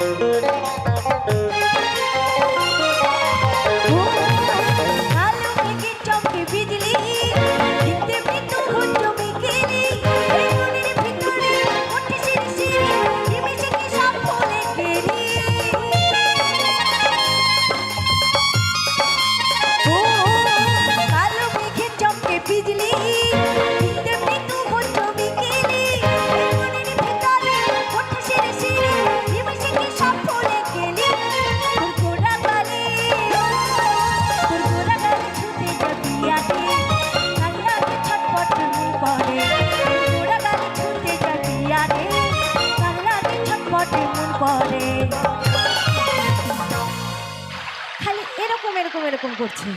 Música এরকম করছে।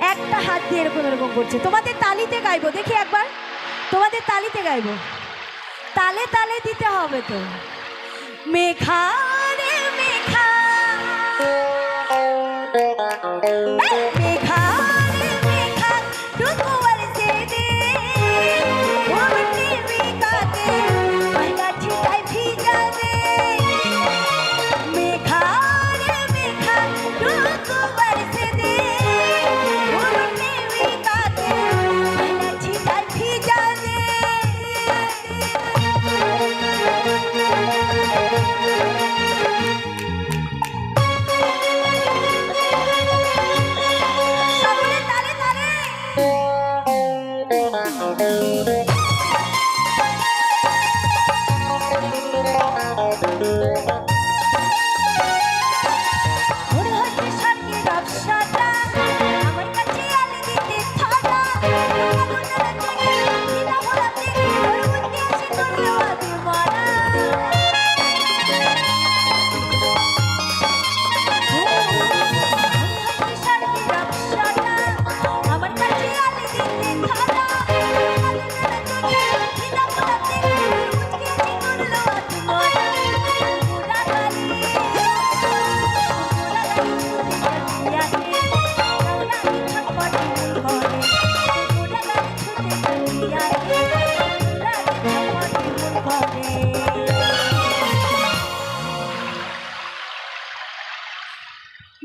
একটা হাত দিয়ে এরকম এরকম করছে। তোমাদের তালিতে গাইবো, দেখি একবার। তোমাদের তালিতে গাইবো। তালে তালে দিতে হবে তো। মেঘা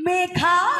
মেঘা